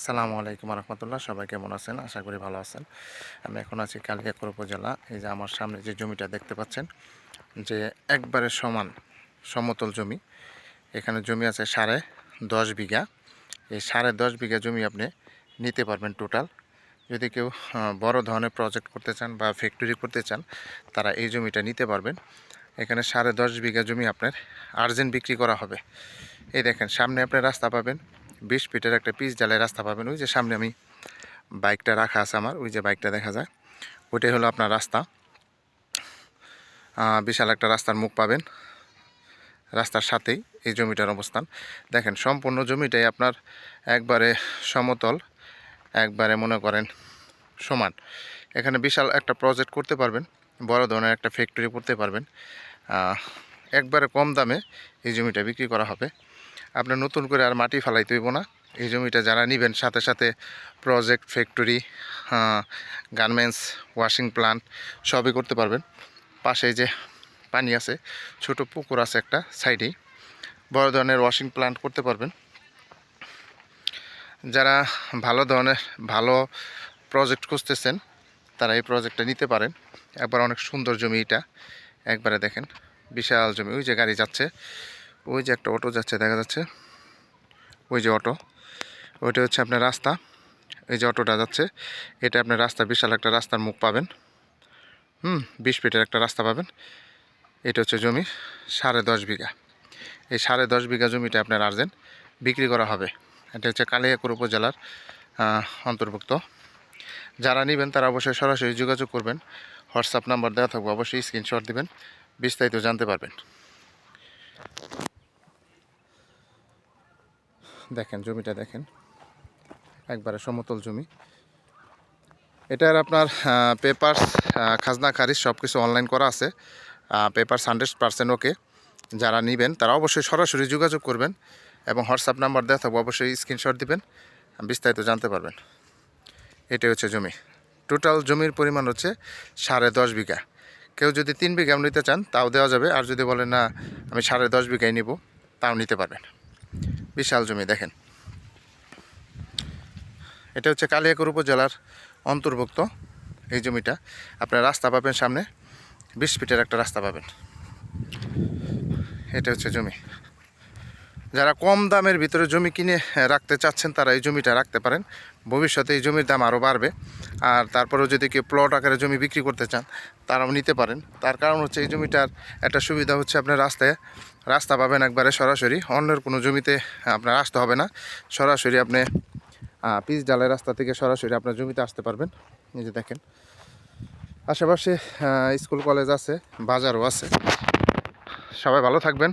আসসালামু আলাইকুম রহমতুল্লাহ সবাই কেমন আছেন? আশা করি ভালো আছেন। আমি এখন আছি কালিকাকর উপজেলা। এই যে আমার সামনে যে জমিটা দেখতে পাচ্ছেন, যে একবারে সমান, সমতল জমি। এখানে জমি আছে সাড়ে দশ বিঘা। এই সাড়ে দশ বিঘা জমি আপনি নিতে পারবেন টোটাল। যদি কেউ বড় ধরনের প্রজেক্ট করতে চান বা ফ্যাক্টরি করতে চান, তারা এই জমিটা নিতে পারবেন। এখানে সাড়ে দশ বিঘা জমি আপনার আর্জেন্ট বিক্রি করা হবে। এই দেখেন, সামনে আপনি রাস্তা পাবেন। বিশ ফিটের একটা পিচ ডালের রাস্তা পাবেন। ওই যে সামনে আমি বাইকটা রাখা আছে আমার, ওই যে বাইকটা দেখা যায়। ওইটাই হলো আপনার রাস্তা। বিশাল একটা রাস্তার মুখ পাবেন। রাস্তার সাথেই এই জমিটার অবস্থান। দেখেন, সম্পূর্ণ জমিটাই আপনার একবারে সমতল, একবারে মনে করেন সমান। এখানে বিশাল একটা প্রজেক্ট করতে পারবেন, বড় ধরনের একটা ফ্যাক্টরি করতে পারবেন। একবারে কম দামে এই জমিটা বিক্রি করা হবে। আপনার নতুন করে আর মাটি ফালাইতে হইব না। এই জমিটা যারা নেবেন, সাথে সাথে project factory garments washing plant সবই করতে পারবেন। পাশে যে পানি আছে, ছোট পুকুর আছে একটা সাইডেই বড় ধরনের ওয়াশিং প্লান্ট করতে পারবেন। যারা ভালো ধরনের, ভালো প্রজেক্ট খুঁজতেছেন, তারা এই প্রজেক্টটা নিতে পারেন। একবার অনেক সুন্দর জমি এটা। একবারে দেখেন, বিশাল জমি। ওই যে গাড়ি যাচ্ছে। ওই যে একটা অটো যাচ্ছে, দেখা যাচ্ছে। ওই যে অটো। ওইটা হচ্ছে আপনার রাস্তা। এই যে অটোটা যাচ্ছে, এটা আপনার রাস্তা, বিশাল একটা রাস্তার মুখ পাবেন। হুম, বিশ ফিটের একটা রাস্তা পাবেন। এটা হচ্ছে জমি, সাড়ে দশ বিঘা। এই সাড়ে দশ বিঘা জমিটা আপনার আর্জেন্ট বিক্রি করা হবে। এটা হচ্ছে কালিয়াকুর উপজেলার অন্তর্ভুক্ত। যারা নেবেন তারা অবশ্যই সরাসরি যোগাযোগ করবেন। হোয়াটসঅ্যাপ নাম্বার দেওয়া থাকবে, অবশ্যই স্ক্রিনশট দিবেন। বিস্তারিত জানতে পারবেন। দেখেন, জমিটা দেখেন। একবারে সমতল জমি। এটার আপনার পেপারস খাজনা, খারিজ সব কিছু অনলাইন করা আছে। পেপারস হান্ড্রেড পার্সেন্ট ওকে যারা নেবেন, তারা অবশ্যই সরাসরি যোগাযোগ করবেন এবং হোয়াটসঅ্যাপ নাম্বার দেওয়া থাকবে, অবশ্যই স্ক্রিনশট দিবেন, বিস্তারিত জানতে পারবেন। এটাই হচ্ছে জমি। টোটাল জমির পরিমাণ হচ্ছে সাড়ে দশ বিঘা। কেউ যদি তিন বিঘা নিতে চান, তাও দেওয়া যাবে। আর যদি বলেন, না, আমি সাড়ে দশ বিঘাই নিব, তাও নিতে পারবেন। বিশাল জমি, দেখেন। এটা হচ্ছে কালিয়াকুর উপজেলার অন্তর্ভুক্ত এই জমিটা। আপনার রাস্তা পাবেন সামনে, বিশ ফিটের একটা রাস্তা পাবেন। এটা হচ্ছে জমি। যারা কম দামের ভিতরে জমি কিনে রাখতে চাচ্ছেন, তারা এই জমিটা রাখতে পারেন। ভবিষ্যতে এই জমির দাম আরও বাড়বে। আর তারপরেও যদি কেউ প্লট আকারে জমি বিক্রি করতে চান, তারাও নিতে পারেন। তার কারণ হচ্ছে এই জমিটার একটা সুবিধা হচ্ছে আপনার রাস্তায়, রাস্তা পাবেন একবারে সরাসরি। অন্যের কোনো জমিতে আপনার আসতে হবে না। সরাসরি আপনি পিচ ডালের রাস্তা থেকে সরাসরি আপনার জমিতে আসতে পারবেন। এই যে দেখেন। আশেপাশে স্কুল, কলেজ আছে, বাজারও আছে। সবাই ভালো থাকবেন।